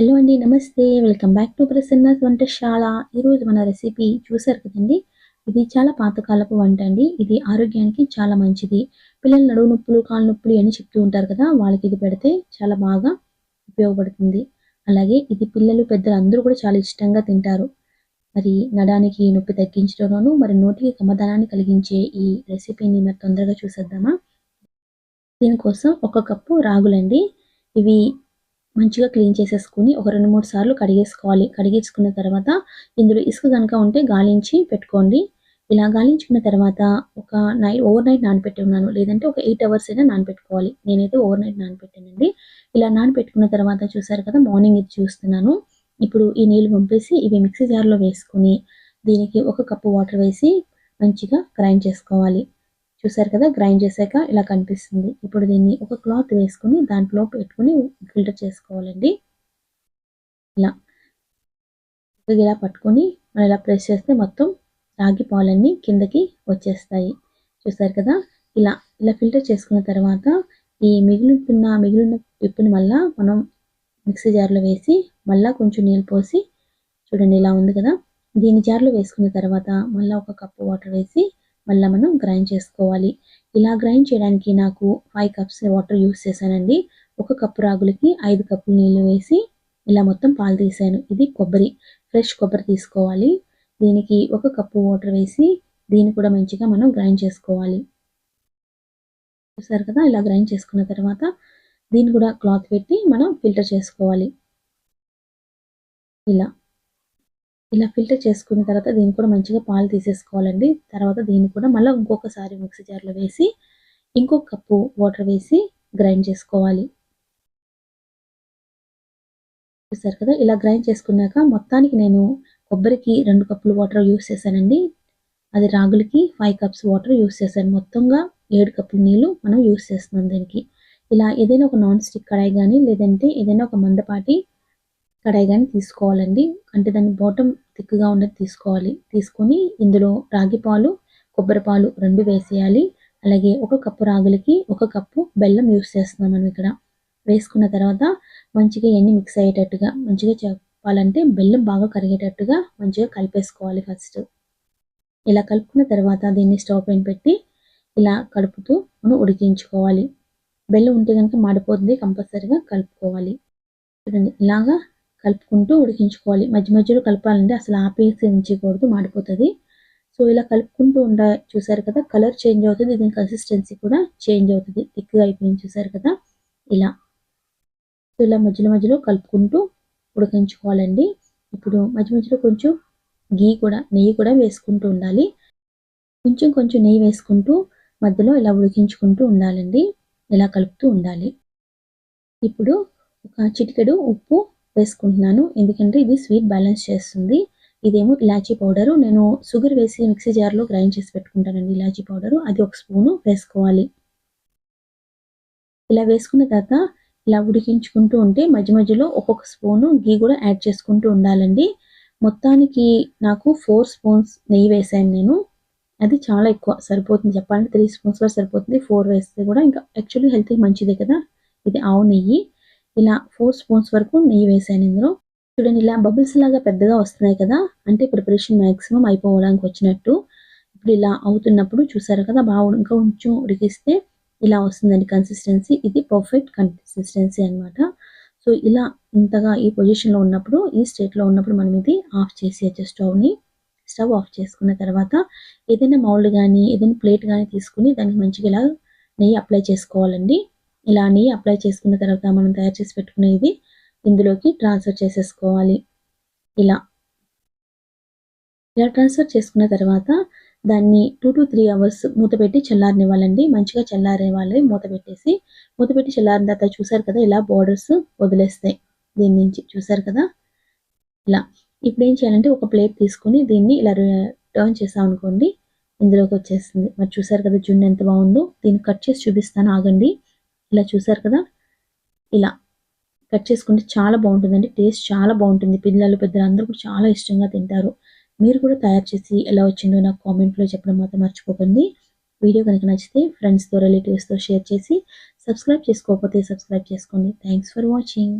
Hello అండి నమస్తే. Welcome back to Prasanna's వంటశాల ఈరోజు మన రెసిపీ చూసారు కదండి? ఇది చాలా పాతకాలపు వంట అండి. ఇది ఆరోగ్యానికి చాలా మంచిది. పిల్లలు నడువు నొప్పులు కాలు నొప్పులు అని చెప్తూ ఉంటారు కదా వాళ్ళకి ఇది పెడితే చాలా బాగా ఉపయోగపడుతుంది. అలాగే ఇది పిల్లలు పెద్దలు అందరూ కూడా చాలా ఇష్టంగా తింటారు. మరి నడానికి నొప్పి తగ్గించడంలోనూ మరి నోటికి కమ్మదనాన్ని కలిగించే ఈ రెసిపీని మరి తొందరగా చూసేద్దామా? దీనికోసం ఒక కప్పు రాగులండి. ఇవి మంచిగా క్లీన్ చేసేసుకుని ఒక రెండు మూడు సార్లు కడిగేసుకోవాలి. కడిగేసుకున్న తర్వాత ఇందులో ఇసుక కనుక ఉంటే గాలించి పెట్టుకోండి. ఇలా గాలించుకున్న తర్వాత ఒక నైట్ ఓవర్ నైట్ నానపెట్టి ఉన్నాను. లేదంటే ఒక ఎయిట్ అవర్స్ అయినా నానపెట్టుకోవాలి. నేనైతే ఓవర్ నైట్ నానపెట్టానండి. ఇలా నానపెట్టుకున్న తర్వాత చూసారు కదా మార్నింగ్ ఇది చూస్తున్నాను. ఇప్పుడు ఈ నీళ్ళు పంపేసి ఇవి మిక్సీ జార్లో వేసుకుని దీనికి ఒక కప్పు వాటర్ వేసి మంచిగా గ్రైండ్ చేసుకోవాలి. చూసారు కదా గ్రైండ్ చేశాక ఇలా కనిపిస్తుంది. ఇప్పుడు దీన్ని ఒక క్లాత్ వేసుకుని దాంట్లో పెట్టుకుని ఫిల్టర్ చేసుకోవాలండి. ఇలా. ఇలా పట్టుకొని మనం ఇలా ప్రెస్ చేస్తే మొత్తం రాగి పాలన్నీ కిందకి వచ్చేస్తాయి. చూసారు కదా? ఇలా ఇలా ఫిల్టర్ చేసుకున్న తర్వాత ఈ మిగిలిన మిగిలిన పిప్పుని మళ్ళా మనం మిక్సీ జార్లో వేసి మళ్ళీ కొంచెం నీళ్ళు పోసి చూడండి ఇలా ఉంది కదా? దీని జార్లో వేసుకున్న తర్వాత మళ్ళీ ఒక కప్పు వాటర్ వేసి మళ్ళీ మనం గ్రైండ్ చేసుకోవాలి. ఇలా గ్రైండ్ చేయడానికి నాకు ఫైవ్ కప్స్ వాటర్ యూస్ చేశానండి. ఒక కప్పు రాగులకి ఐదు కప్పులు నీళ్ళు వేసి ఇలా మొత్తం పాలు తీసాను. ఇది కొబ్బరి ఫ్రెష్ కొబ్బరి తీసుకోవాలి. దీనికి ఒక కప్పు వాటర్ వేసి దీన్ని కూడా మంచిగా మనం గ్రైండ్ చేసుకోవాలి. చూసారు కదా? ఇలా గ్రైండ్ చేసుకున్న తర్వాత దీన్ని కూడా క్లాత్ పెట్టి మనం ఫిల్టర్ చేసుకోవాలి. ఇలా. ఇలా ఫిల్టర్ చేసుకున్న తర్వాత దీన్ని కూడా మంచిగా పాలు తీసేసుకోవాలండి. తర్వాత దీన్ని కూడా మళ్ళీ ఇంకొకసారి మిక్సీ జార్లో వేసి ఇంకొక కప్పు వాటర్ వేసి గ్రైండ్ చేసుకోవాలి. చూసారు కదా? ఇలా గ్రైండ్ చేసుకున్నాక మొత్తానికి నేను కొబ్బరికి రెండు కప్పులు వాటర్ యూస్ చేశానండి. అది రాగులకి ఫైవ్ కప్స్ వాటర్ యూస్ చేశాను. మొత్తంగా ఏడు కప్పులు నీళ్ళు మనం యూస్ చేస్తున్నాం దీనికి. ఇలా ఏదైనా ఒక నాన్ స్టిక్ కడాయి కానీ లేదంటే ఏదైనా ఒక మందపాటి కడాయి కానీ తీసుకోవాలండి. అంటే దాని బాటమ్ థిక్గా ఉన్నది తీసుకోవాలి. తీసుకొని ఇందులో రాగి పాలు కొబ్బరి పాలు రెండు వేసేయాలి. అలాగే ఒక కప్పు రాగులకి ఒక కప్పు బెల్లం యూస్ చేస్తున్నాం మనం ఇక్కడ. వేసుకున్న తర్వాత మంచిగా ఎన్ని మిక్స్ అయ్యేటట్టుగా మంచిగా చెప్పాలంటే బెల్లం బాగా కరిగేటట్టుగా మంచిగా కలిపేసుకోవాలి ఫస్ట్ ఇలా కలుపుకున్న తర్వాత దీన్ని స్టవ్ పైన పెట్టి ఇలా కలుపుతూ మనం ఉడికించుకోవాలి. బెల్లం ఉంటే కనుక మాడిపోతుంది కంపల్సరీగా కలుపుకోవాలి. చూడండి ఇలాగా కలుపుకుంటూ ఉడికించుకోవాలి. మధ్య మధ్యలో కలపాలంటే అసలు ఆపేసి ఉంచకూడదు మాడిపోతుంది. సో ఇలా కలుపుకుంటూ ఉండ చూసారు కదా కలర్ చేంజ్ అవుతుంది దీని కన్సిస్టెన్సీ కూడా చేంజ్ అవుతుంది. థిక్గా అయిపోయింది చూసారు కదా ఇలా. సో ఇలా మధ్యలో మధ్యలో కలుపుకుంటూ ఉడికించుకోవాలండి. ఇప్పుడు మధ్య మధ్యలో కొంచెం గీ కూడా నెయ్యి కూడా వేసుకుంటూ ఉండాలి. కొంచెం కొంచెం నెయ్యి వేసుకుంటూ మధ్యలో ఇలా ఉడికించుకుంటూ ఉండాలండి. ఇలా కలుపుతూ ఉండాలి. ఇప్పుడు ఒక చిటికెడు ఉప్పు వేసుకుంటున్నాను ఎందుకంటే ఇది స్వీట్ బ్యాలెన్స్ చేస్తుంది. ఇదేమో ఇలాచీ పౌడరు. నేను షుగర్ వేసి మిక్సీ జార్లో గ్రైండ్ చేసి పెట్టుకుంటానండి ఇలాచీ పౌడరు. అది ఒక స్పూను వేసుకోవాలి. ఇలా వేసుకున్న తర్వాత ఇలా ఉడికించుకుంటూ ఉంటే మధ్య మధ్యలో ఒక్కొక్క స్పూను గీ కూడా యాడ్ చేసుకుంటూ ఉండాలండి. మొత్తానికి నాకు ఫోర్ స్పూన్స్ నెయ్యి వేసాను నేను. అది చాలా ఎక్కువ సరిపోతుంది. చెప్పాలంటే త్రీ స్పూన్స్ వరకు సరిపోతుంది. ఫోర్ వేస్తే కూడా ఇంకా యాక్చువల్లీ హెల్త్కి మంచిదే కదా. ఇది ఆవు నెయ్యి. ఇలా ఫోర్ స్పూన్స్ వరకు నెయ్యి వేసాను ఇందులో. చూడండి ఇలా బబుల్స్ లాగా పెద్దగా వస్తున్నాయి కదా అంటే ప్రిపరేషన్ మ్యాక్సిమం అయిపోవడానికి వచ్చినట్టు. ఇప్పుడు ఇలా అవుతున్నప్పుడు చూసారు కదా బాగా ఇంకా కొంచెం ఉడికిస్తే ఇలా వస్తుందండి కన్సిస్టెన్సీ ఇది పర్ఫెక్ట్ కన్సిస్టెన్సీ అనమాట సో ఇలా ఇంతగా ఈ పొజిషన్లో ఉన్నప్పుడు ఈ స్టేట్లో ఉన్నప్పుడు మనం ఇది ఆఫ్ చేసేయచ్చు స్టవ్ని స్టవ్ ఆఫ్ చేసుకున్న తర్వాత ఏదైనా మౌల్డ్ కానీ ఏదైనా ప్లేట్ కానీ తీసుకుని దానికి మంచిగా ఇలా నెయ్యి అప్లై చేసుకోవాలండి. ఇలా అని అప్లై చేసుకున్న తర్వాత మనం తయారు చేసి పెట్టుకునేది ఇందులోకి ట్రాన్స్ఫర్ చేసేసుకోవాలి. ఇలా. ఇలా ట్రాన్స్ఫర్ చేసుకున్న తర్వాత దాన్ని టూ టు త్రీ అవర్స్ మూత పెట్టి చల్లారనివ్వాలండి. మంచిగా చల్లారేవాలి మూత పెట్టేసి. మూత పెట్టి చల్లారిన తర్వాత చూసారు కదా ఇలా బోర్డర్స్ వదిలేస్తాయి. దీని నుంచి చూసారు కదా? ఇలా. ఇప్పుడు ఏం చేయాలంటే ఒక ప్లేట్ తీసుకొని దీన్ని ఇలా టర్న్ చేసాం అనుకోండి. ఇందులోకి వచ్చేస్తుంది. మరి చూసారు కదా జున్ను ఎంత బాగుందో. దీన్ని కట్ చేసి చూపిస్తాను. ఆగండి. ఇలా చూసారు కదా? ఇలా కట్ చేసుకుంటే చాలా బాగుంటుందండి. టేస్ట్ చాలా బాగుంటుంది. పిల్లలు పెద్దలు అందరూ కూడా చాలా ఇష్టంగా తింటారు. మీరు కూడా తయారు చేసి ఎలా వచ్చిందో నాకు కామెంట్లో చెప్పడం మాత్రం మర్చిపోకండి. వీడియో కనుక నచ్చితే ఫ్రెండ్స్తో రిలేటివ్స్తో షేర్ చేసి సబ్స్క్రైబ్ చేసుకోకపోతే సబ్స్క్రైబ్ చేసుకోండి. Thanks for watching